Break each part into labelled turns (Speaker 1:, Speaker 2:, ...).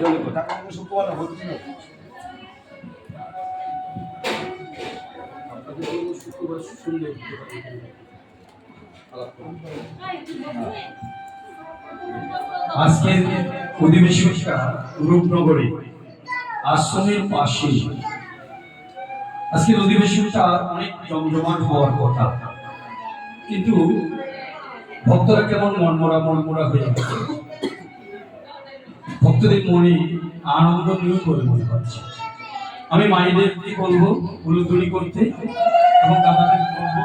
Speaker 1: জন্য শুক্রবার
Speaker 2: আজকের অধিবেশনটা রূপনগরে আশ্রমের পাশে। আজকের অধিবেশনটা অনেক জমজমাট হওয়ার কথা। কিন্তু ভক্তরা কেমন মনমরা মনমরা হয়ে গেছে। ভক্তদের মনে আনন্দ নিয়ে মনে হচ্ছে আমি মায়েদেরকে বলব? উলুধুলি করতে এবং দাদাদের বলব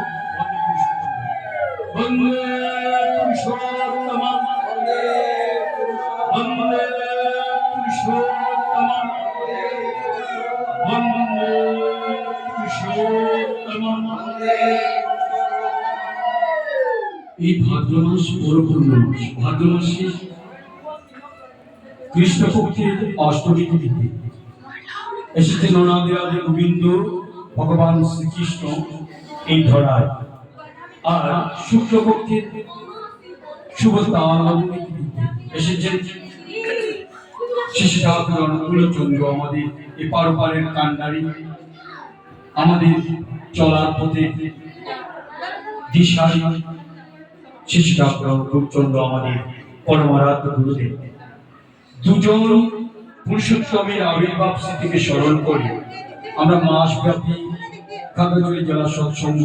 Speaker 2: এই ভাদ্র মাস পরপূর্ণ মাস। ভাদ্র মাসে কৃষ্ণপক্ষের অষ্টমী তিথিতে গোবিন্দ, ভগবান শ্রীকৃষ্ণ এই ধরায়। আর শুক্লপক্ষের শুভ এসেছেন শিশু ঠাকুর আমাদের এপার ওপারের কান্ডারি। আমাদের চলার পথে দিশারি। শিশু ঠাকুর অনুকূল চন্দ্র আমাদের পরমারাধ্য গুরুদেব। দুজন পুরুষোত্তমের আবির্ভাব স্মৃতিকে স্মরণ করে আমরা মাসব্যাপী খাগড়াছড়ি জেলা সৎসঙ্গ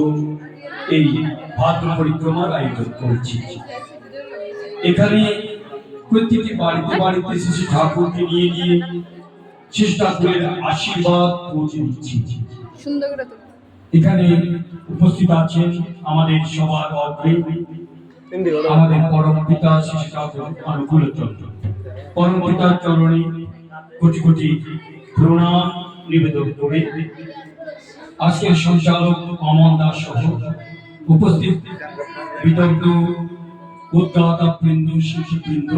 Speaker 2: এই ভাদ্র পরিক্রমার আয়োজন করেছি। এখানে প্রত্যেকটি বাড়িতে বাড়িতে শিশু ঠাকুরকে নিয়ে গিয়ে শিশু ঠাকুরের আশীর্বাদ পৌঁছে দিচ্ছি। এখানে উপস্থিত আছেন আমাদের সবার অগ্রে আমাদের পরম পিতা শিশু অনুকূল চন্দ্র পরম পিতার চরণে কোটি কোটি প্রণাম নিবেদন করে আজকের সঞ্চালক অমন দাস সহ উপস্থিত বিদগ্ধ উদ্দাতা বৃন্দ শিশুবৃন্দ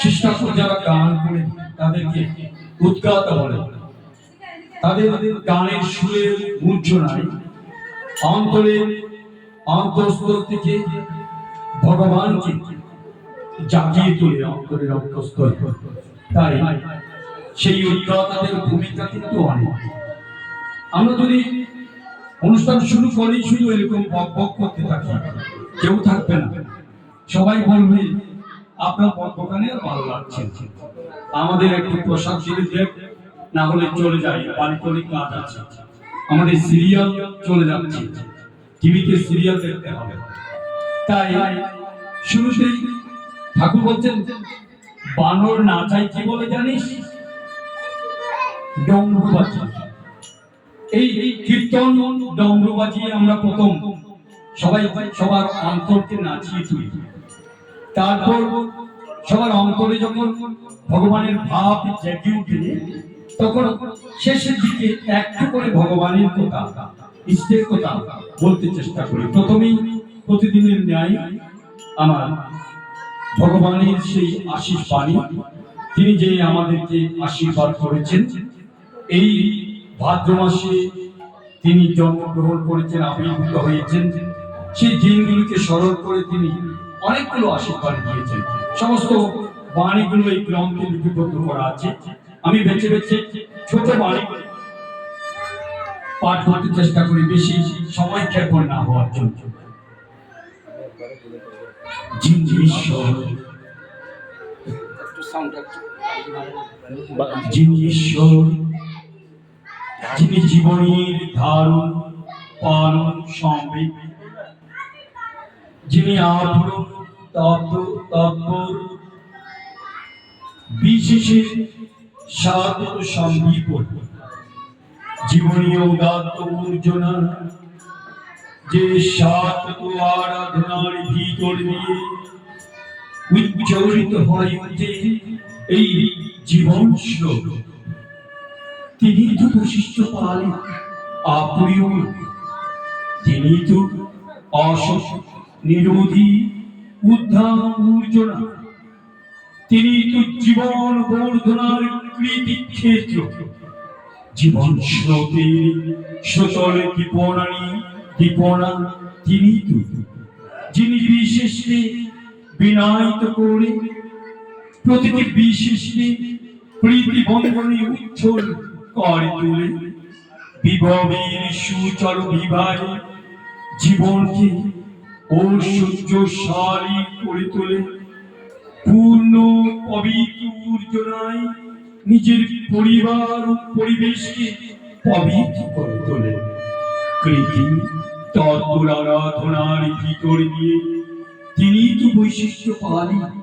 Speaker 2: শিষ্টাচার যারা গান করে, তাদেরকে উদ্গাতা বলে। তাদের গানের সুরের মূর্ছনায় অন্তরের অন্তঃস্থল থেকে ভগবানকে জাগিয়ে অন্তরের তাই সেই ভূমিকা কিন্তু অনেক। আমরা যদি অনুষ্ঠান শুরু করেই শুধু এরকম বক বক করতে থাকি, কেউ থাকবে না। সবাই বলবে, আপনার বকবকানে ভালো লাগছে আমাদের একটু প্রসাদ দেব না হলে চলে যাই বাড়িতে কাজ আছে। আমাদের সিরিয়াল চলে যাচ্ছে। টিভিতে সিরিয়াল দেখতে হবে। তাই শুরুতেই ঠাকুর বলছেন, বানর নাচাই কি বলে জানিস? ডমরু বাজি। এই কীর্তন, ডমরু বাজিয়ে আমরা প্রথম সবাই সবার অন্তরকে নাচিয়ে তুলি। তারপর সবার অন্তরে যখন ভগবানের ভাব জেগে উঠে, তখন শেষের দিকে একটু করে ভগবানের কথা ইষ্টের কথা বলতে চেষ্টা করি। প্রথমেই প্রতিদিনের ন্যায় আমার ভগবানের সেই আশীষ বাণী, তিনি যে আমাদেরকে আশীর্বাদ করেছেন, এই ভাদ্র মাসে তিনি জন্মগ্রহণ করেছেন, আবির্ভূত হয়েছেন। সেই দিনগুলিকে স্মরণ করে তিনি অনেকগুলো আশীর্বাদ দিয়েছেন। সমস্ত বাণীগুলো এই গ্রন্থে লিপিবদ্ধ করা আছে। আমি বেছে বেছে ছোট বাণী পাঠ করতে চেষ্টা করি, বেশি সময় ক্ষেপণ না হওয়ার জন্য। যিনি ঈশ্বর যিনি জীবনের ধারণ, পালন যিনি আপন তত্ত্ব, তৎপর, বিশেষে সম্বিপন জীবনীয় উদাত্ত মূর্জনা যে সাত আরাধনার ভিতর দিয়ে উচ্চারিত হয় যে এই জীবন শ্লোক। তিনি তো বৈশিষ্ট্য পালে অপ্রিয় তিনি তো অশোক নিরোধী, উদ্ধার ঊর্জনা তিনি তো জীবন বর্ধনার কৃতি ক্ষেত্র জীবন স্রোতে স্রোতল দীপনানি দীপনা তিনি তো? যিনি বিশেষে বিনায়িত করে প্রতিটি বিশেষে প্রীতি বন্ধনে উচ্ছল করে তুলে, বিভবের সুচর বিভাগে জীবনকে করে তোলে, পূর্ণ পবিত্র নিজের পরিবার ও পরিবেশকে পবিত্র করে তোলে। কৃতি আরাধনার ভিতর দিয়ে তিনি তো বৈশিষ্ট্য পালি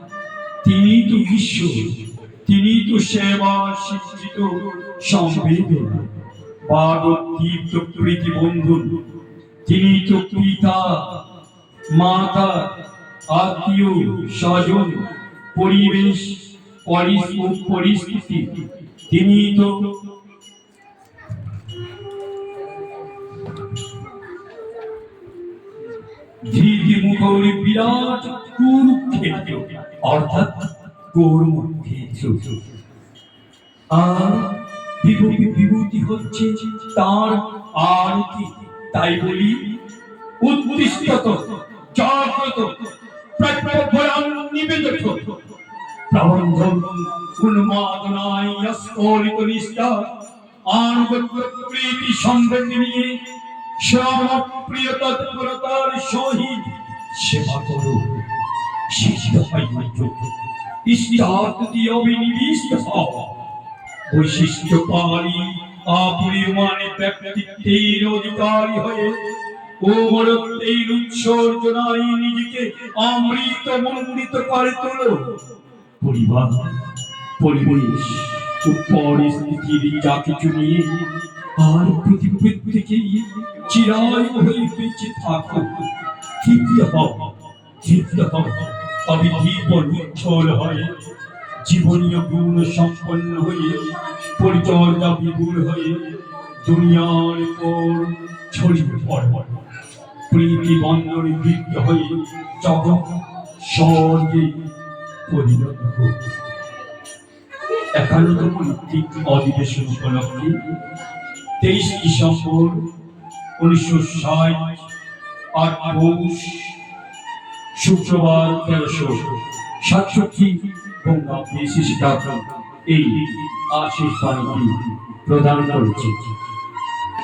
Speaker 2: তিনি তো ঈশ্বর তিনি তো সেবা শিক্ষিত সংবেদনা। বাগদীপ্ত প্রীতি বন্ধুন তিনি তো পিতা, মাতা, আত্মীয়, স্বজন, পরিবেশ পরিস- পরিস্থিতি তিনি তো মুখর বিরাট কুরুক্ষেত্র, অর্থাৎ কর্মক্ষেত্র আর বিভূতি বিভূতি হচ্ছে তার আরতি। তাই বলি উদ্দিষ্টত জাগ্রত প্রত্যভয়ান নিবেদিত। প্রবন্ধন উন্মাদনায় স্ফলিত নিষ্ঠা, আনুগত্য প্রীতি সম্বন্ধে নিয়ে শ্রম প্রিয় তৎপরতার সহিত সেবা করো। বৈশিষ্ট্য পালি অপরিমাণে ব্যক্তিত্বের অধিকারী হয়ে ওমরত্বের উৎসর্জনায় নিজেকে অমৃত মন্ডিত করে তোলো। পরিবার, পরিবেশ, পরিস্থিতির যা কিছু নিয়ে আর পৃথিবীর থেকে হয়ে বেঁচে থাকো। তৃপ্ত হও তৃপ্ত হও তবে জীবন জীবনীয় গুণ সম্পন্ন হয়ে পরিচর্যা বিপুল হয়ে দুনিয়ার পর ছড়িয়ে পড়ে প্রীতি বন্ধনে বৃদ্ধ হয়ে জগৎ স্বর্গে পরিণত হোক একান্নতম ঋত্বিক অধিবেশন উপলক্ষে তেইশ ডিসেম্বর উনিশশো ষাট আট পৌষ শুক্রবার তেরোশো সাতষট্টি বঙ্গাব্দে এই আশীষ বাণীটি প্রদান করেছে।